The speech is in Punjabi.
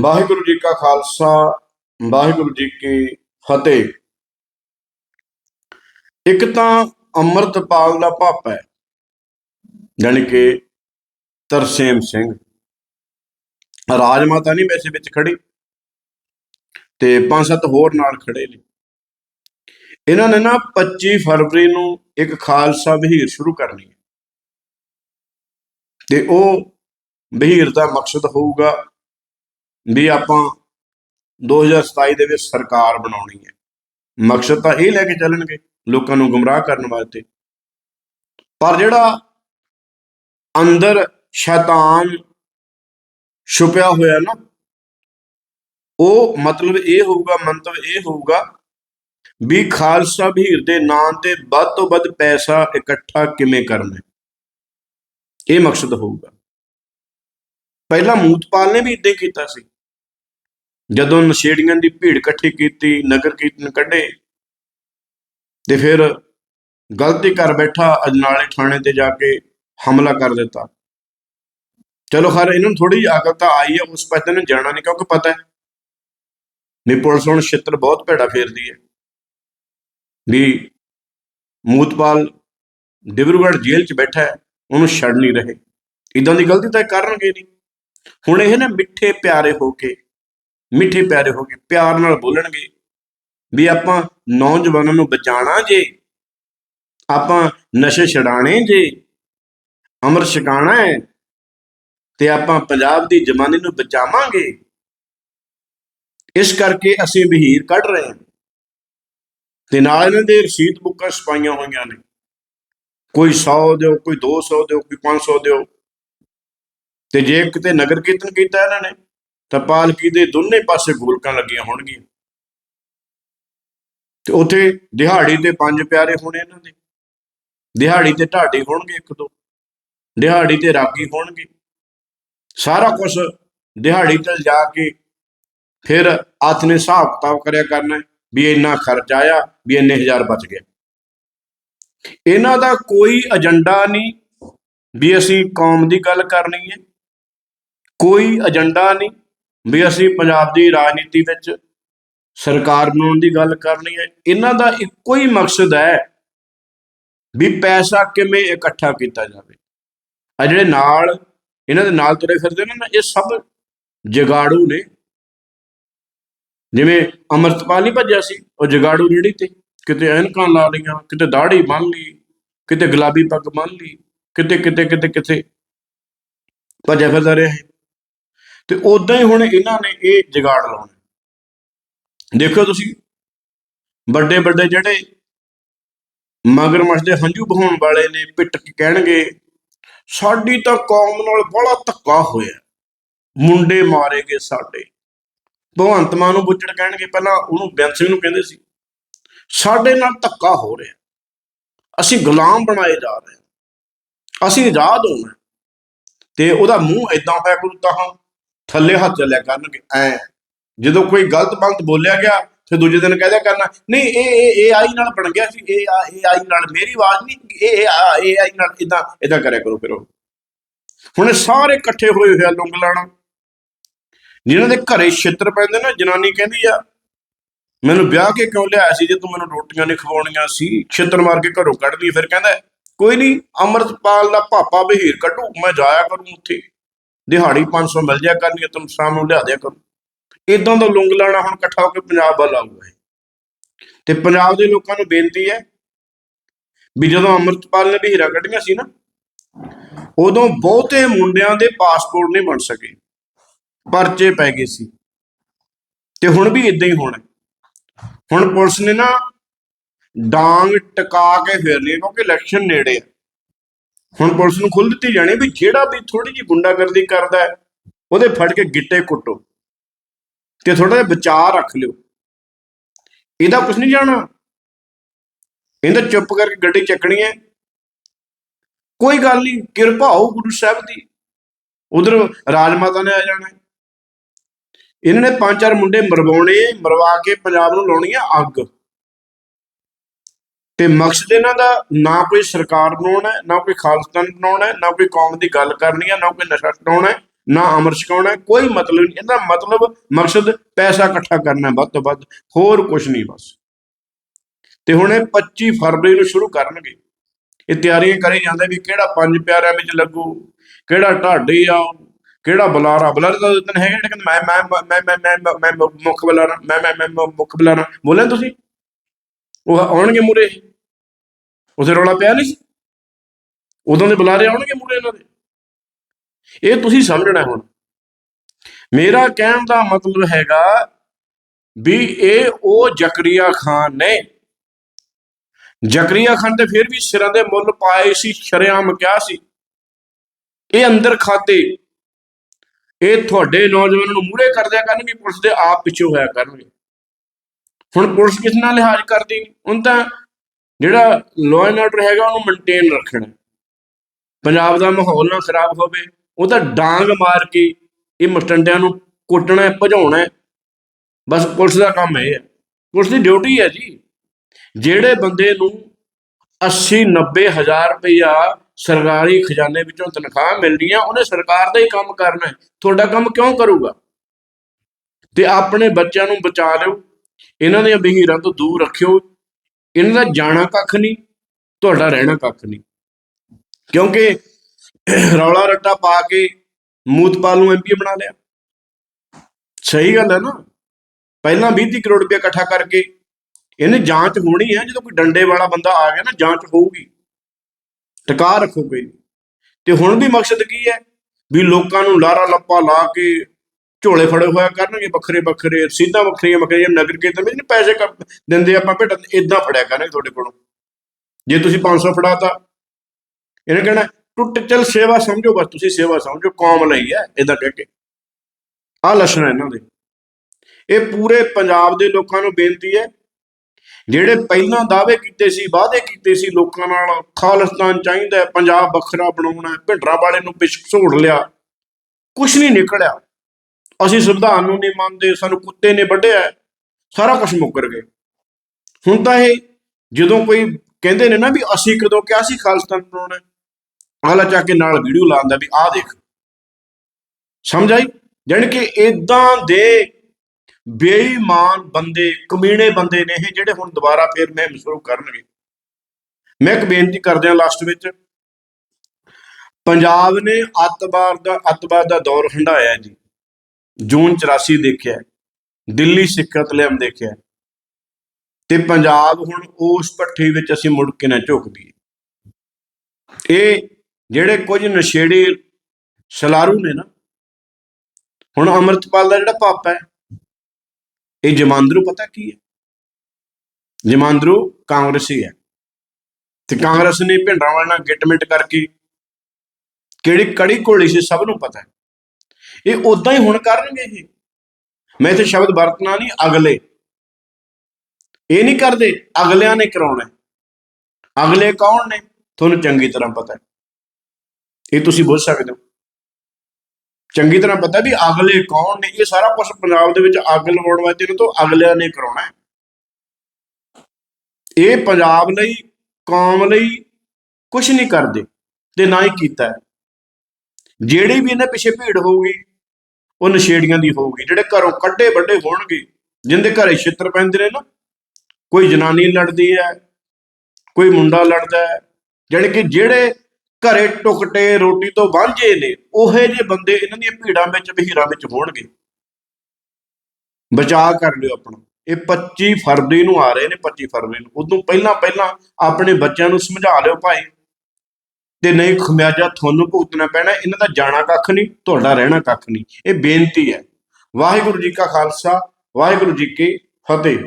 ਵਾਹਿਗੁਰੂ ਜੀ ਕਾ ਖਾਲਸਾ, ਵਾਹਿਗੁਰੂ ਜੀ ਕੀ ਫਤਿਹ। ਇੱਕ ਤਾਂ ਅੰਮ੍ਰਿਤਪਾਲ ਦਾ ਪਾਪਾ ਹੈ, ਜਾਣੀ ਕਿ ਤਰਸੇਮ ਸਿੰਘ। ਰਾਜ ਮਾਤਾ ਨਹੀਂ ਵੈਸੇ ਵਿੱਚ ਖੜੀ, ਤੇ ਪੰਜ ਸੱਤ ਹੋਰ ਨਾਲ ਖੜੇ ਨੇ। ਇਹਨਾਂ ਨੇ ਨਾ 25 ਫਰਵਰੀ ਨੂੰ ਇੱਕ ਖਾਲਸਾ ਵਹੀਰ ਸ਼ੁਰੂ ਕਰਨੀ ਹੈ। ਤੇ ਉਹ ਵਹੀਰ ਦਾ ਮਕਸਦ ਹੋਊਗਾ ਵੀ ਆਪਾਂ 2027 ਦੇ ਵਿੱਚ ਸਰਕਾਰ ਬਣਾਉਣੀ ਹੈ। ਮਕਸਦ ਤਾਂ ਇਹ ਲੈ ਕੇ ਚੱਲਣਗੇ ਲੋਕਾਂ ਨੂੰ ਗੁੰਮਰਾਹ ਕਰਨ ਵਾਸਤੇ। ਪਰ ਜਿਹੜਾ ਅੰਦਰ ਸ਼ੈਤਾਨ ਛੁਪਿਆ ਹੋਇਆ ਨਾ, ਉਹ ਮਤਲਬ ਇਹ ਹੋਊਗਾ, ਮੰਤਵ ਇਹ ਹੋਊਗਾ ਵੀ ਖਾਲਸਾ ਵੀਰ ਦੇ ਨਾਂ ਤੇ ਵੱਧ ਤੋਂ ਵੱਧ ਪੈਸਾ ਇਕੱਠਾ ਕਿਵੇਂ ਕਰਨਾ ਇਹ ਮਕਸਦ ਹੋਊਗਾ। ਪਹਿਲਾਂ ਮੂਤਪਾਲ ਨੇ ਵੀ ਇਦਾਂ ਹੀ ਕੀਤਾ ਸੀ। ਜਦੋਂ ਨਸ਼ੇੜੀਆਂ ਦੀ ਭੀੜ ਇਕੱਠੀ ਕੀਤੀ, ਨਗਰ ਕੀਰਤਨ ਕੱਢੇ, ਤੇ ਫਿਰ ਗਲਤੀ ਕਰ ਬੈਠਾ ਅਜਨਾਲੇ ਥਾਣੇ ਤੇ ਜਾ ਕੇ ਹਮਲਾ ਕਰ ਦਿੱਤਾ। ਚਲੋ ਖੈਰ, ਇਹਨਾਂ ਨੂੰ ਥੋੜੀ ਜਿਹੀ ਅਕਲ ਤਾਂ ਆਈ ਹੈ, ਉਸ ਪਾਸੇ ਨੂੰ ਜਾਣਾ ਨਹੀਂ, ਕਿਉਂਕਿ ਪਤਾ ਹੈ ਵੀ ਪੁਲਿਸ ਹੁਣ ਛਿੱਤਰ ਬਹੁਤ ਭੇੜਾ ਫੇਰਦੀ ਹੈ। ਵੀ ਮੂਤਪਾਲ ਡਿਬਰੂਗੜ੍ਹ ਜੇਲ੍ਹ 'ਚ ਬੈਠਾ ਹੈ, ਉਹਨੂੰ ਛੱਡ ਨਹੀਂ ਰਹੇ। ਇਦਾਂ ਦੀ ਗਲਤੀ ਤਾਂ ਇਹ ਕਰਨਗੇ ਨਹੀਂ। ਹੁਣ ਇਹ ਨਾ ਮਿੱਠੇ ਪਿਆਰੇ ਹੋ ਕੇ ਮਿੱਠੇ ਪਿਆਰੇ ਹੋ ਕੇ ਪਿਆਰ ਨਾਲ ਬੋਲਣਗੇ ਵੀ ਆਪਾਂ ਨੌਜਵਾਨਾਂ ਨੂੰ ਬਚਾਣਾ ਜੇ, ਆਪਾਂ ਨਸ਼ੇ ਛਡਾਣੇ ਜੇ, ਅਮਰ ਛਕਾਣਾ ਹੈ ਤੇ ਆਪਾਂ ਪੰਜਾਬ ਦੀ ਜਵਾਨੀ ਨੂੰ ਬਚਾਵਾਂਗੇ। ਇਸ ਕਰਕੇ ਅਸੀਂ ਵਹੀਰ ਕੱਢ ਰਹੇ ਹਾਂ ਤੇ ਨਾਲ ਇਹਨਾਂ ਦੇ ਰਸੀਦ ਬੁੱਕਾਂ ਛਪਾਈਆਂ ਹੋਈਆਂ ਨੇ। ਕੋਈ 100 ਦਿਓ, ਕੋਈ 200 ਦਿਓ, ਕੋਈ 500 ਦਿਓ। ਤੇ ਜੇ ਕਿਤੇ ਨਗਰ ਕੀਰਤਨ ਕੀਤਾ ਇਹਨਾਂ ਨੇ ਤਾਂ ਪਾਲਕੀ ਦੇ ਦੋਨੇ ਪਾਸੇ ਗੋਲਕਾਂ ਲੱਗੀਆਂ ਹੋਣਗੀਆਂ। ਤੇ ਉੱਥੇ ਦਿਹਾੜੀ ਤੇ ਪੰਜ ਪਿਆਰੇ ਹੋਣੇ ਇਹਨਾਂ ਦੇ। ਦਿਹਾੜੀ ਤੇ ਢਾਡੀ ਹੋਣਗੇ ਇੱਕ ਦੋ। ਦਿਹਾੜੀ ਤੇ ਰਾਗੀ ਹੋਣਗੇ। ਸਾਰਾ ਕੁਝ ਦਿਹਾੜੀ ਤੇ ਜਾ ਕੇ ਫਿਰ ਹੱਥ ਨੇ ਹਿਸਾਬ ਕਿਤਾਬ ਕਰਿਆ ਕਰਨਾ ਵੀ ਇੰਨਾ ਖਰਚ ਆਇਆ ਵੀ ਇੰਨੇ ਹਜ਼ਾਰ ਬਚ ਗਿਆ। ਇਹਨਾਂ ਦਾ ਕੋਈ ਏਜੰਡਾ ਨਹੀਂ ਵੀ ਅਸੀਂ ਕੌਮ ਦੀ ਗੱਲ ਕਰਨੀ ਹੈ। ਕੋਈ ਏਜੰਡਾ ਨਹੀਂ ਵੀ ਅਸੀਂ ਪੰਜਾਬ ਦੀ ਰਾਜਨੀਤੀ ਵਿੱਚ ਸਰਕਾਰ ਬਣਾਉਣ ਦੀ ਗੱਲ ਕਰਨੀ ਹੈ, ਇਹਨਾਂ ਦਾ ਇੱਕੋ ਹੀ ਮਕਸਦ ਹੈ ਵੀ ਪੈਸਾ ਕਿਵੇਂ ਇਕੱਠਾ ਕੀਤਾ ਜਾਵੇ ਆ ਜਿਹੜੇ ਨਾਲ, ਇਹਨਾਂ ਦੇ ਨਾਲ ਤੁਰੇ ਫਿਰਦੇ ਨੇ ਨਾ, ਇਹ ਸਭ ਜਗਾੜੂ ਨੇ ਜਿਵੇਂ ਅਮਰਤਪਾਲ ਹੀ ਭੱਜਿਆ ਸੀ, ਉਹ ਜਗਾੜੂ ਰੇੜੀ ਤੇ, ਕਿਤੇ ਐਨਕਾਂ ਲਾ ਲਈਆਂ, ਕਿਤੇ ਦਾੜੀ ਬੰਨ ਲਈ, ਕਿਤੇ ਗੁਲਾਬੀ ਪੱਗ ਬੰਨ ਲਈ, ਕਿਤੇ ਕਿਤੇ ਕਿਤੇ ਕਿਤੇ ਭੱਜਿਆ ਫਿਰਦਾ ਰਿਹਾ ਇਹ। ਤੇ ਉਦਾਂ ਹੀ ਹੁਣ ਇਹਨਾਂ ਨੇ ਇਹ ਜਗਾੜ ਲਾਉਣਾ। ਦੇਖੋ ਤੁਸੀਂ ਵੱਡੇ ਵੱਡੇ ਜਿਹੜੇ ਮਗਰਮੱਛ ਦੇ ਹੰਝੂ ਬਹਾਉਣ ਵਾਲੇ ਨੇ ਪਿੱਟ ਕੇ ਕਹਿਣਗੇ, ਸਾਡੀ ਤਾਂ ਕੌਮ ਨਾਲ ਬੜਾ ਧੱਕਾ ਹੋਇਆ। ਮੁੰਡੇ ਮਾਰੇ ਗਏ ਸਾਡੇ। ਭਗਵੰਤ ਮਾਨ ਨੂੰ ਬੁੱਚੜ ਕਹਿਣਗੇ, ਪਹਿਲਾਂ ਉਹਨੂੰ ਬੈਂਸ ਸਿੰਘ ਨੂੰ ਕਹਿੰਦੇ ਸੀ, ਸਾਡੇ ਨਾਲ ਧੱਕਾ ਹੋ ਰਿਹਾ। ਅਸੀਂ ਗੁਲਾਮ ਬਣਾਏ ਜਾ ਰਹੇ ਹਾਂ। ਅਸੀਂ ਆਜ਼ਾਦ ਹੋਣਾ ਤੇ ਉਹਦਾ ਮੂੰਹ ਇਦਾਂ ਹੋਇਆ ਕਰੂ ਤਾਂ ਥੱਲੇ ਹੱਥ ਚੱਲਿਆ ਕਰਨਗੇ ਐ। ਜਦੋਂ ਕੋਈ ਗਲਤ ਬੰਤ ਬੋਲਿਆ ਗਿਆ, ਫਿਰ ਦੂਜੇ ਦਿਨ ਕਹਿ ਦਿਆ ਕਰਨਾ, ਨਹੀਂ, ਇਹ ਇਹ ਇਹ ਆਈ ਨਾਲ ਬਣ ਗਿਆ ਸੀ, ਇਹ ਆ- ਇਹ ਆਈ ਨਾਲ, ਮੇਰੀ ਆਵਾਜ਼ ਨਹੀਂ, ਇਹ ਇਹ ਆਈ ਨਾਲ ਇਦਾਂ ਇਦਾਂ ਕਰਿਆ ਕਰੋ ਫਿਰ ਉਹ। ਹੁਣ ਸਾਰੇ ਇਕੱਠੇ ਹੋਏ ਹੋਏ ਆ ਲੁੰਗ ਲਾਣਾ ਜਿਨ੍ਹਾਂ ਦੇ ਘਰੇ ਛਿੱਤਰ ਪੈਂਦੇ ਨਾ, ਜਨਾਨੀ ਕਹਿੰਦੀ ਆ, ਮੈਨੂੰ ਵਿਆਹ ਕੇ ਕਿਉਂ ਲਿਆਇਆ ਸੀ ਜੇ ਤੂੰ ਮੈਨੂੰ ਰੋਟੀਆਂ ਨਹੀਂ ਖਵਾਉਣੀਆਂ ਸੀ? ਛਿੱਤਰ ਮਾਰ ਕੇ ਘਰੋਂ ਕੱਢ ਲਈ। ਫਿਰ ਕਹਿੰਦਾ, ਕੋਈ ਨਹੀਂ, ਅਮਰਤਪਾਲ ਦਾ ਪਾਪਾ ਬਹੀਰ ਕੱਢੂ, ਮੈਂ ਜਾਇਆ ਕਰੂੰ ਉੱਥੇ। ਦਿਹਾੜੀ 500 ਮਿਲ ਜਾਇਆ ਕਰਨੀ, ਤੁਮ ਸ਼ਾਮ ਨੂੰ ਲਿਆ ਦਿਆ ਕਰੋ। ਇਦਾਂ ਦਾ ਲੁੰਗ ਲਾਣਾ ਹੁਣ ਇਕੱਠਾ ਹੋ ਕੇ ਪੰਜਾਬ ਵੱਲ ਆਊਗਾ ਇਹ। ਤੇ ਪੰਜਾਬ ਦੇ ਲੋਕਾਂ ਨੂੰ ਬੇਨਤੀ ਹੈ ਵੀ ਜਦੋਂ ਅਮਰਤਪਾਲ ਨੇ ਬਹੀਰਾ ਕੱਢੀਆਂ ਸੀ ਨਾ, ਉਦੋਂ ਬਹੁਤੇ ਮੁੰਡਿਆਂ ਦੇ ਪਾਸਪੋਰਟ ਨਹੀਂ ਬਣ ਸਕੇ। ਪਰਚੇ ਪੈ ਗਏ ਸੀ। ਤੇ ਹੁਣ ਵੀ ਇਦਾਂ ਹੀ ਹੋਣਾ। ਹੁਣ ਪੁਲਿਸ ਨੇ ਨਾ ਡਾਂਗ ਟਕਾ ਕੇ ਫੇਰਨੀ ਹੈ ਕਿਉਂਕਿ ਇਲੈਕਸ਼ਨ ਨੇੜੇ ਆ। ਹੁਣ ਪੁਲਿਸ ਨੂੰ ਖੁੱਲ ਦਿੱਤੀ ਜਾਣੀ ਵੀ ਜਿਹੜਾ ਵੀ ਥੋੜੀ ਜਿਹੀ ਗੁੰਡਾਗਰਦੀ ਕਰਦਾ ਉਹਦੇ ਫੜ ਕੇ ਗਿੱਟੇ ਕੁੱਟੋ ਤੇ ਥੋੜਾ ਜਿਹਾ ਵਿਚਾਰ ਰੱਖ ਲਿਓ। ਇਹਦਾ ਕੁਝ ਨਹੀਂ ਜਾਣਾ। ਇਹਦਾ ਚੁੱਪ ਕਰਕੇ ਗੱਡੀ ਚੱਕਣੀ ਹੈ। ਕੋਈ ਗੱਲ ਨਹੀਂ, ਕਿਰਪਾ ਹੋ ਗੁਰੂ ਸਾਹਿਬ ਦੀ। ਉਧਰ ਰਾਜ ਮਾਤਾ ਨੇ ਆ ਜਾਣਾ। ਇਹਨਾਂ ਨੇ ਪੰਜ ਚਾਰ ਮੁੰਡੇ ਮਰਵਾਉਣੇ, ਮਰਵਾ ਕੇ ਪੰਜਾਬ ਨੂੰ ਲਾਉਣੀ ਆ ਅੱਗ। ਤੇ ਮਕਸਦ ਇਹਨਾਂ ਦਾ ਨਾ ਕੋਈ ਸਰਕਾਰ ਬਣਾਉਣਾ ਨਾ ਕੋਈ ਖਾਲਸਤਾਨ ਬਣਾਉਣਾ ਨਾ ਕੋਈ ਕੌਮ ਦੀ ਗੱਲ ਕਰਨੀ ਹੈ, ਨਾ ਕੋਈ ਨਸ਼ਾ ਛਡਾਉਣਾ ਨਾ ਅਮਰ ਛਕਾਉਣਾ ਕੋਈ ਮਤਲਬ ਨਹੀਂ। ਇਹਦਾ ਮਤਲਬ ਮਕਸਦ ਪੈਸਾ ਇਕੱਠਾ ਕਰਨਾ ਵੱਧ ਤੋਂ ਵੱਧ ਹੋਰ ਕੁਝ ਨਹੀਂ ਬਸ। ਤੇ ਹੁਣ ਇਹ 25 ਫਰਵਰੀ ਨੂੰ ਸ਼ੁਰੂ ਕਰਨਗੇ। ਇਹ ਤਿਆਰੀਆਂ ਕਰੀ ਜਾਂਦੇ ਵੀ ਕਿਹੜਾ ਪੰਜ ਪਿਆਰਿਆਂ ਵਿੱਚ ਲੱਗੂ, ਕਿਹੜਾ ਢਾਡੀ ਆ, ਕਿਹੜਾ ਬੁਲਾਰਾ ਬੁਲਾਰਾ ਤਾਂ ਦਿਨ ਹੈਗਾ ਲੇਕਿਨ ਮੈਂ ਮੈਂ ਮੈਂ ਮੈਂ ਮੈਂ ਮੈਂ ਮੁੱਖ ਬੁਲਾਰਾ, ਮੈਂ ਮੈਂ ਮੈਂ ਮੈਂ ਮੁੱਖ ਬੁਲਾਰਾ। ਬੋਲੇ ਤੁਸੀਂ? ਉਹ ਆਉਣਗੇ ਮੂਰੇ ਉਸੇ ਰੌਲਾ ਪਿਆ ਨਹੀਂ ਸੀ? ਉਦੋਂ ਦੇ ਬੁਲਾਰੇ ਆਉਣਗੇ ਮੂਰੇ ਇਹਨਾਂ ਦੇ। ਇਹ ਤੁਸੀਂ ਸਮਝਣਾ ਹੁਣ। ਮੇਰਾ ਕਹਿਣ ਦਾ ਮਤਲਬ ਹੈਗਾ ਵੀ ਇਹ ਉਹ ਜ਼ਕਰੀਆ ਖਾਨ ਨੇ। ਜ਼ਕਰੀਆ ਖਾਨ ਤੇ ਫਿਰ ਵੀ ਸਿਰਾਂ ਦੇ ਮੁੱਲ ਪਾਏ ਸੀ, ਸ਼ਰੇਆਮ ਕਿਹਾ ਸੀ। ਇਹ ਅੰਦਰ ਖਾਤੇ। ਇਹ ਤੁਹਾਡੇ ਨੌਜਵਾਨਾਂ ਨੂੰ ਮੂਹਰੇ ਕਰਦਿਆ ਕਰਨਗੇ, ਪੁਲਿਸ ਦੇ ਆਪ ਪਿੱਛੇ ਹੋਇਆ ਕਰਨਗੇ। ਹੁਣ ਪੁਲਿਸ ਕਿਸ ਨਾਲ ਲਿਹਾਜ਼ ਕਰਦੀ? ਨਹੀਂ ਹੁਣ ਤਾਂ ਜਿਹੜਾ ਲਾਅ ਐਂਡ ਆਰਡਰ ਹੈਗਾ, ਉਹਨੂੰ ਮੇਨਟੇਨ ਰੱਖਣਾ। ਪੰਜਾਬ ਦਾ ਮਾਹੌਲ ਨਾ ਖਰਾਬ ਹੋਵੇ, ਉਹ ਤਾਂ ਡਾਂਗ ਮਾਰ ਕੇ ਇਹ ਮਸਟੰਡਿਆਂ ਨੂੰ ਕੁੱਟਣਾ ਹੈ ਭਜਾਉਣਾ ਹੈ। ਬਸ ਪੁਲਿਸ ਦਾ ਕੰਮ ਇਹ ਹੈ। ਪੁਲਿਸ ਦੀ ਡਿਊਟੀ ਹੈ ਜੀ। ਜਿਹੜੇ ਬੰਦੇ ਨੂੰ 80 90 ਹਜ਼ਾਰ ਰੁਪਇਆ ਸਰਕਾਰੀ ਖਜ਼ਾਨੇ ਵਿੱਚੋਂ ਤਨਖਾਹ ਮਿਲਣੀ ਹੈ ਉਹਨੇ ਸਰਕਾਰ ਦਾ ਹੀ ਕੰਮ ਕਰਨਾ ਹੈ। ਤੁਹਾਡਾ ਕੰਮ ਕਿਉਂ ਕਰੂਗਾ? ਤੇ ਆਪਣੇ ਬੱਚਿਆਂ ਨੂੰ ਬਚਾ ਲਿਓ। ਇਹਨਾਂ ਦੀਆਂ ਬਹੀਰਾਂ ਤੋਂ ਦੂਰ ਰੱਖਿਓ। ਇਹਨਾਂ ਦਾ ਜਾਣਾ ਕੱਖ ਨਹੀਂ ਤੁਹਾਡਾ ਰਹਿਣਾ ਕੱਖ ਨਹੀਂ। ਕਿਉਂਕਿ ਰੌਲਾ ਰੱਟਾ ਪਾ ਕੇ ਮੂਤਪਾਲ ਨੂੰ ਐਮਪੀ ਬਣਾ ਲਿਆ। ਸਹੀ ਗੱਲ ਹੈ ਨਾ। ਪਹਿਲਾਂ 20 ਕਰੋੜ ਰੁਪਏ ਇਕੱਠਾ ਕਰਕੇ ਇਹਨੇ ਜਾਂਚ ਹੋਣੀ ਹੈ। ਜਦੋਂ ਕੋਈ ਡੰਡੇ ਵਾਲਾ ਬੰਦਾ ਆ ਗਿਆ ਨਾ ਜਾਂਚ ਹੋਊਗੀ। ਟਿਕਾ ਰੱਖੋ ਕੋਈ। ਤੇ ਹੁਣ ਵੀ ਮਕਸਦ ਕੀ ਹੈ? ਵੀ ਲੋਕਾਂ ਨੂੰ ਲਾਰਾ ਲੱਪਾ ਲਾ ਕੇ ਝੋਲੇ ਫੜੇ ਹੋਇਆ ਕਰਨਗੇ ਵੱਖਰੇ ਵੱਖਰੇ ਸਿੱਧਾ ਵੱਖਰੀਆਂ ਵੱਖਰੀਆਂ ਨਗਰ ਕੀਰਤਨ ਵਿੱਚ ਪੈਸੇ ਕ- ਦਿੰਦੇ ਆਪਾਂ ਭੇਟਾ ਇਦਾਂ ਫੜਿਆ ਕਰਨਗੇ ਤੁਹਾਡੇ ਕੋਲੋਂ। ਜੇ ਤੁਸੀਂ 500 ਫੜਾਤਾ ਇਹਨੇ ਕਹਿਣਾ ਟੁੱਟ ਚੱਲ ਸੇਵਾ ਸਮਝੋ ਬਸ ਤੁਸੀਂ ਸੇਵਾ ਸਮਝੋ ਕੌਮ ਲਈ ਹੈ ਇਦਾਂ ਕਹਿ ਕੇ। ਆਹ ਲੱਛਣ ਇਹਨਾਂ ਦੇ। ਇਹ ਪੂਰੇ ਪੰਜਾਬ ਦੇ ਲੋਕਾਂ ਨੂੰ ਬੇਨਤੀ ਹੈ ਜਿਹੜੇ ਪਹਿਲਾਂ ਦਾਅਵੇ ਕੀਤੇ ਸੀ ਵਾਅਦੇ ਕੀਤੇ ਸੀ ਲੋਕਾਂ ਨਾਲ ਖਾਲਿਸਤਾਨ ਚਾਹੀਦਾ ਪੰਜਾਬ ਵੱਖਰਾ ਬਣਾਉਣਾ ਹੈ, ਭਿੰਡਰਾਂ ਵਾਲੇ ਨੂੰ ਪਿਛ ਘਸੋੜ ਲਿਆ ਕੁਝ ਨਹੀਂ ਨਿਕਲਿਆ। ਅਸੀਂ ਸੰਵਿਧਾਨ ਨੂੰ ਨਹੀਂ ਮੰਨਦੇ ਸਾਨੂੰ ਕੁੱਤੇ ਨੇ ਵੱਢਿਆ ਸਾਰਾ ਕੁਝ ਮੁੱਕਰ ਗਏ ਹੁਣ ਤਾਂ ਇਹ ਜਦੋਂ ਕੋਈ ਕਹਿੰਦੇ ਨੇ ਨਾ ਵੀ ਅਸੀਂ ਕਦੋਂ ਕਿਹਾ ਸੀ ਖਾਲਿਸਤਾਨ ਬਣਾਉਣਾ ਹੈ, ਆਲਾ ਚੱਕ ਕੇ ਨਾਲ ਵੀਡੀਓ ਲਾਉਂਦਾ ਵੀ ਆਹ ਦੇਖ। ਸਮਝ ਆਈ? ਜਾਣੀ ਕਿ ਇਦਾਂ ਦੇ ਬੇਈਮਾਨ ਬੰਦੇ ਕਮੀਣੇ ਬੰਦੇ ਨੇ ਇਹ ਜਿਹੜੇ ਹੁਣ ਦੁਬਾਰਾ ਫੇਰ ਮਹਿਮ ਸ਼ੁਰੂ ਕਰਨਗੇ। ਮੈਂ ਇੱਕ ਬੇਨਤੀ ਕਰਦਿਆਂ ਲਾਸਟ ਵਿੱਚ ਪੰਜਾਬ ਨੇ ਅੱਤਵਾਦ ਦਾ ਅੱਤਵਾਦ ਦਾ ਦੌਰ ਹੰਡਾਇਆ ਜੀ। ਜੂਨ 84 ਦੇਖਿਆ, ਦਿੱਲੀ ਸਿੱਖ ਕਤਲੇਆਮ ਦੇਖਿਆ ਤੇ ਪੰਜਾਬ ਹੁਣ ਉਸ ਭੱਠੀ ਵਿੱਚ ਅਸੀਂ ਮੁੜ ਕੇ ਨਾ ਝੁਕ ਦਈਏ ਇਹ ਜਿਹੜੇ ਕੁਝ ਨਸ਼ੇੜੇ ਸਲਾਰੂ ਨੇ ਨਾ, ਹੁਣ ਅਮਰਤਪਾਲ ਦਾ ਜਿਹੜਾ ਪਾਪਾ ਹੈ, ਇਹ ਜਮਾਂਦਰੂ ਪਤਾ ਕੀ ਹੈ? ਜਮਾਂਦਰੂ ਕਾਂਗਰਸੀ ਹੈ ਤੇ ਕਾਂਗਰਸ ਨੇ ਭਿੰਡਰਾਂ ਵਾਲੇ ਨਾਲ ਗਿਟਮਿਟ ਕਰਕੇ ਕਿਹੜੀ ਕੜੀ ਘੋਲੀ ਸੀ ਸਭ ਨੂੰ ਪਤਾ ਹੈ। ਇਹ ਉਦਾਂ ਹੀ ਹੁਣ ਕਰਨਗੇ ਇਹ। ਮੈਂ ਇੱਥੇ ਸ਼ਬਦ ਵਰਤਣਾ ਨਹੀਂ, ਅਗਲੇ। ਇਹ ਨਹੀਂ ਕਰਦੇ, ਅਗਲਿਆਂ ਨੇ ਕਰਾਉਣਾ। ਅਗਲੇ ਕੌਣ ਨੇ? ਤੁਹਾਨੂੰ ਚੰਗੀ ਤਰ੍ਹਾਂ ਪਤਾ ਹੈ। ਇਹ ਤੁਸੀਂ ਬੁੱਝ ਸਕਦੇ ਹੋ। ਚੰਗੀ ਤਰ੍ਹਾਂ ਪਤਾ ਵੀ ਅਗਲੇ ਕੌਣ ਨੇ। ਇਹ ਸਾਰਾ ਕੁਝ ਪੰਜਾਬ ਦੇ ਵਿੱਚ ਅੱਗ ਲਵਾਉਣ ਵਾਸਤੇ ਇਹਨਾਂ ਤੋਂ ਅਗਲਿਆਂ ਨੇ ਕਰਾਉਣਾ ਇਹ ਪੰਜਾਬ ਲਈ, ਕੌਮ ਲਈ ਕੁਝ ਨਹੀਂ ਕਰਦੇ ਤੇ ਨਾ ਹੀ ਕੀਤਾ ਹੈ। ਜਿਹੜੀ ਵੀ ਇਹਨਾਂ ਪਿੱਛੇ ਭੀੜ ਹੋਊਗੀ ਉਹ ਨਸ਼ੇੜੀਆਂ ਦੀ ਹੋਊਗੀ, ਜਿਹੜੇ ਘਰੋਂ ਕੱਢੇ ਵੱਡੇ ਹੋਣਗੇ, ਜਿੰਦੇ ਘਰੇ ਛਿੱਤਰ ਪੈਂਦੇ ਨੇ ਨਾ, ਕੋਈ ਜਨਾਨੀ ਲੜਦੀ ਹੈ, ਕੋਈ ਮੁੰਡਾ ਲੜਦਾ ਹੈ, ਜਾਣੀ ਕਿ ਜਿਹੜੇ ਘਰੇ ਟੁਕਟੇ ਰੋਟੀ ਤੋਂ ਵਾਂਝੇ ਨੇ, ਉਹੇ ਜਿਹੇ ਬੰਦੇ ਇਹਨਾਂ ਦੀਆਂ ਭੀੜਾਂ ਵਿੱਚ, ਬਹੀਰਾਂ ਵਿੱਚ ਹੋਣਗੇ। ਬਚਾਅ ਕਰ ਲਿਓ ਆਪਣਾ। ਇਹ 25 ਫਰਵਰੀ ਨੂੰ ਆ ਰਹੇ ਨੇ 25 ਫਰਵਰੀ ਨੂੰ। ਉਦੋਂ ਪਹਿਲਾਂ ਪਹਿਲਾਂ ਆਪਣੇ ਬੱਚਿਆਂ ਨੂੰ ਸਮਝਾ ਲਿਓ ਭਾਈ ਤੇ ਨਹੀਂ ਖਮਿਆਜਾ ਤੁਹਾਨੂੰ ਭੁਗਤਣਾ ਪੈਣਾ, ਇਹਨਾਂ ਦਾ ਜਾਣਾ ਕੱਖ ਨਹੀਂ, ਤੁਹਾਡਾ ਰਹਿਣਾ ਕੱਖ ਨਹੀਂ। ਇਹ ਬੇਨਤੀ ਹੈ। ਵਾਹਿਗੁਰੂ ਜੀ ਕਾ ਖਾਲਸਾ, ਵਾਹਿਗੁਰੂ ਜੀ ਕੀ ਫਤਿਹ।